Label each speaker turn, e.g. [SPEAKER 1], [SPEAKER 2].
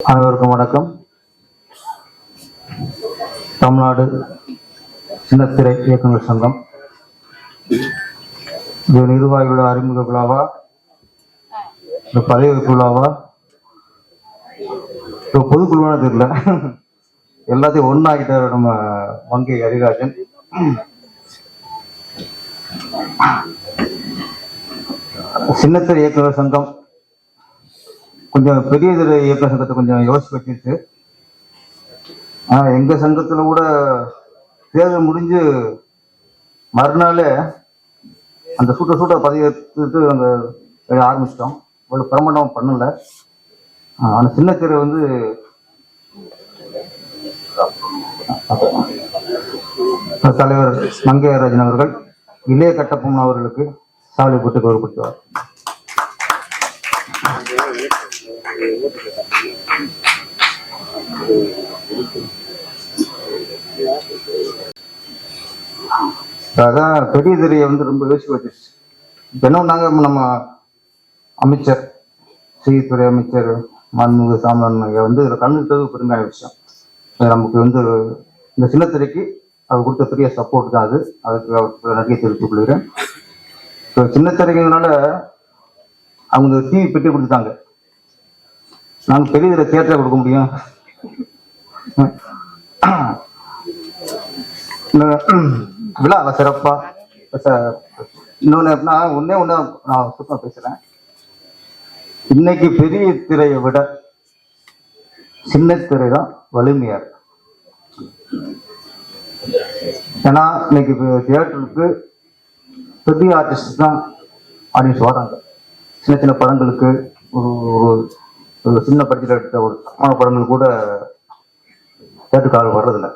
[SPEAKER 1] அனைவருக்கும் வணக்கம். தமிழ்நாடு சின்னத்திரை இயக்குநர் சங்கம். இது நிர்வாகிகளோட அறிமுக விழாவா இந்த பதவி விழாவா இப்போ பொதுக்குழுவான தெரியல. எல்லாத்தையும் ஒன்றாகிட்டார் நம்ம வங்கி ஹரிராஜன். சின்னத்திரை இயக்குநர் சங்கம் கொஞ்சம் பெரிய இதில் இயக்க சங்கத்தை கொஞ்சம் யோசிச்சு வச்சிருச்சு ஆனால் எங்கள் சங்கத்தில் கூட தேர்தல் முடிஞ்சு மறுநாளே அந்த சூட்ட சூட்ட பதவி எடுத்துட்டு அங்கே ஆரம்பிச்சிட்டோம். இவ்வளோ பிரமாண்டம் பண்ணல. ஆனால் சின்னத்திரை வந்து தலைவர் மங்கையராஜன் அவர்கள் இளைய கட்டப்பொம்மன் அவர்களுக்கு சாலை போட்டு கௌரவப்படுத்துவார். அதான் பெரிய தெரிய வந்து ரொம்ப யோசிச்சு வச்சிருச்சு இப்போ என்ன பண்ணாங்க? நம்ம அமைச்சர் செய்தித்துறை அமைச்சர் மன்முக சாமன் வந்து இதில் கலந்துக்கிட்டது பெருமையான விஷயம் நமக்கு வந்து இந்த சின்னத்திரைக்கு அவர் கொடுத்த பெரிய சப்போர்ட் தான் அது. அதுக்கு அவர் நன்றியை தெரிவித்துக் கொள்கிறேன். இப்போ சின்னத்திரைங்கிறதுனால அவங்க டிவி பெட்டி கொடுத்துட்டாங்க. நாங்கள் பெரிய இதில் தியேட்டரை கொடுக்க முடியும்? இந்த விழா சிறப்பா இன்னொன்னு எப்படின்னா ஒன்னே ஒண்ணு நான் சுத்தமா பேசுறேன் இன்னைக்கு பெரிய திரையை விட சின்ன திரை தான் வலிமையா இருக்கு. ஏன்னா இன்னைக்கு தியேட்டருக்கு பெரிய ஆர்டிஸ்ட் தான் ஆடியன்ஸ் வராங்க சின்ன சின்ன படங்களுக்கு ஒரு ஒரு சின்ன பட்ஜெட் எடுத்த ஒரு சமான படங்கள் கூட தியேட்டருக்கு ஆள் வர்றதில்லை.